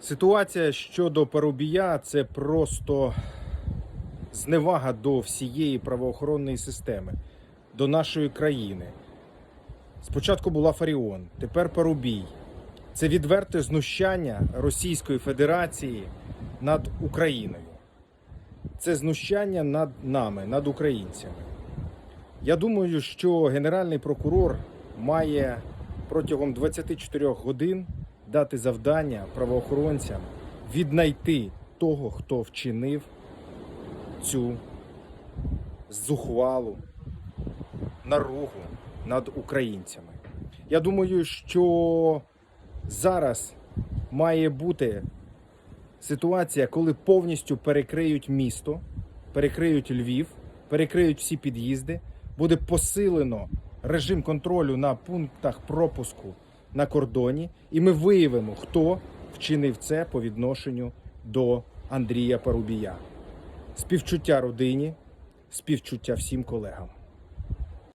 Ситуація щодо Парубія це просто зневага до всієї правоохоронної системи, до нашої країни. Спочатку була Фаріон, тепер Парубій. Це відверте знущання Російської Федерації над Україною. Це знущання над нами, над українцями. Я думаю, що Генеральний прокурор має протягом 24 годин дати завдання правоохоронцям віднайти того, хто вчинив цю зухвалу наругу над українцями. Я думаю, що зараз має бути ситуація, коли повністю перекриють місто, перекриють Львів, перекриють всі під'їзди, буде посилено режим контролю на пунктах пропуску на кордоні, і ми виявимо, хто вчинив це по відношенню до Андрія Парубія. Співчуття родині, співчуття всім колегам.